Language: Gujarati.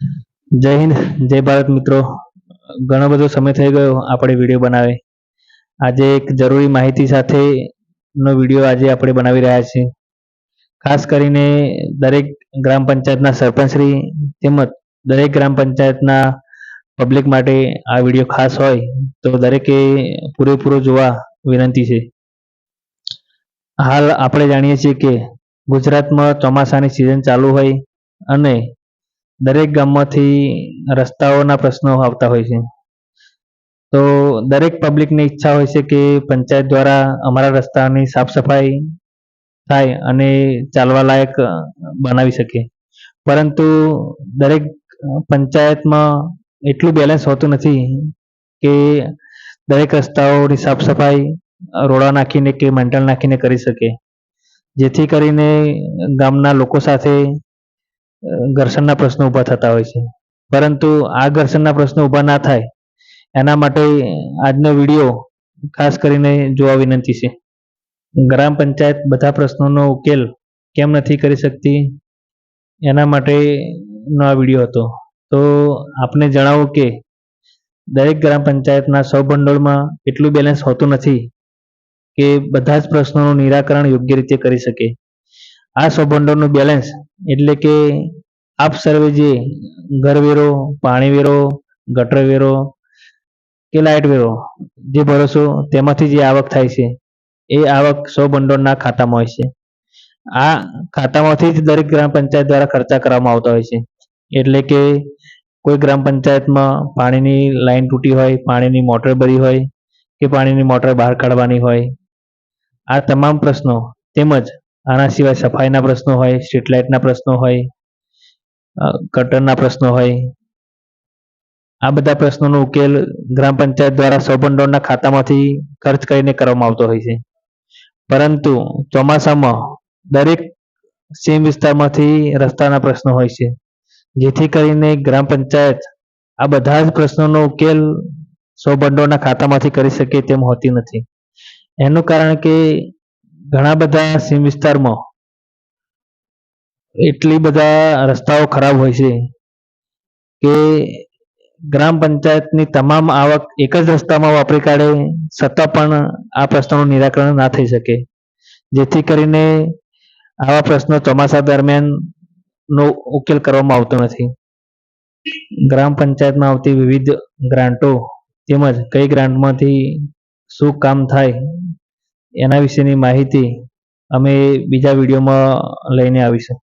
જય હિન્દ, જય ભારત મિત્રો. ઘણો બધો સમય થઈ ગયો આપણે વીડિયો બનાવે. આજે એક જરૂરી માહિતી સાથે નો વીડિયો આજે આપણે બનાવી રહ્યા છીએ. ખાસ કરીને દરેક ગ્રામ પંચાયતના સરપંચશ્રી તેમજ દરેક ગ્રામ પંચાયતના પબ્લિક માટે આ વીડિયો ખાસ હોય તો દરેકે પૂરેપૂરો જોવા વિનંતી છે. હાલ આપણે જાણીએ છીએ કે ગુજરાતમાં ચોમાસાની સિઝન ચાલુ હોય અને દરેક ગામમાંથી રસ્તાઓના પ્રશ્નો આવતા હોય છે. તો દરેક પબ્લિકની ઈચ્છા હોય છે કે પંચાયત દ્વારા અમારા રસ્તાની સાફ સફાઈ થાય અને ચાલવા લાયક બનાવી શકે. પરંતુ દરેક પંચાયતમાં એટલું બેલેન્સ હોતું નથી કે દરેક રસ્તાઓની સાફ સફાઈ રોડા નાખીને કે મેન્ટલ નાખીને કરી શકે. જેથી કરીને ગામના લોકો સાથે ઘર્ષણના પ્રશ્નો ઊભા થતા હોય છે. પરંતુ આ ઘર્ષણના પ્રશ્નો ઊભા ના થાય, એના માટે આજનો વીડિયો ખાસ કરીને જોવા વિનંતી છે. ગ્રામ પંચાયત બધા પ્રશ્નોનો ઉકેલ કેમ નથી કરી શકતી, એના માટેનો આ વીડિયો હતો. તો આપને જણાવો કે દરેક ગ્રામ પંચાયતના સૌ ભંડોળમાં એટલું બેલેન્સ હોતું નથી કે બધા જ પ્રશ્નોનું નિરાકરણ યોગ્ય રીતે કરી શકે. આ સૌભંડોળનું બેલેન્સ એટલે કે આપ સર્વે જે ઘરવેરો પાણી ગટરવેરો ગટર વેરો કે લાઇટ વેરો જે ભરો છો તેમાંથી જે આવક થાય છે, એ આવક સો ભંડોળના ખાતામાં હોય છે. આ ખાતામાંથી જ દરેક ગ્રામ પંચાયત દ્વારા ખર્ચા કરવામાં આવતા હોય છે. એટલે કે કોઈ ગ્રામ પંચાયતમાં પાણીની લાઈન તૂટી હોય, પાણીની મોટર ભરી હોય કે પાણીની મોટર બહાર કાઢવાની હોય, આ તમામ પ્રશ્નો તેમજ આના સિવાય સફાઈના પ્રશ્નો હોય, સ્ટ્રીટ લાઇટના પ્રશ્નો હોય ગટરના પ્રશ્નો હોય. આ બધા પ્રશ્નોનો ઉકેલ ગ્રામ પંચાયત દ્વારા સૌભંડોળના ખાતામાંથી ખર્ચ કરીને કરવામાં આવતો હોય છે. પરંતુ ચોમાસામાં દરેક સીમ વિસ્તારમાંથી રસ્તાના પ્રશ્નો હોય છે. જેથી કરીને ગ્રામ પંચાયત આ બધા જ પ્રશ્નોનો ઉકેલ સૌભંડોળના ખાતામાંથી કરી શકે તેમ હોતી નથી. એનું કારણ કે ઘણા બધા સીમ વિસ્તારમાં એટલી બધા રસ્તાઓ ખરાબ હોય છે કે ગ્રામ પંચાયતની તમામ આવક એક જ રસ્તામાં વાપરી કાઢે છતાં પણ આ પ્રશ્નોનું નિરાકરણ ના થઈ શકે. જેથી કરીને આવા પ્રશ્નો ચોમાસા દરમિયાન નો ઉકેલ કરવામાં આવતો નથી. ગ્રામ પંચાયતમાં આવતી વિવિધ ગ્રાન્ટો તેમજ કઈ ગ્રાન્ટમાંથી શું કામ થાય એના વિશેની માહિતી અમે બીજા વિડીયોમાં લઈને આવીશું.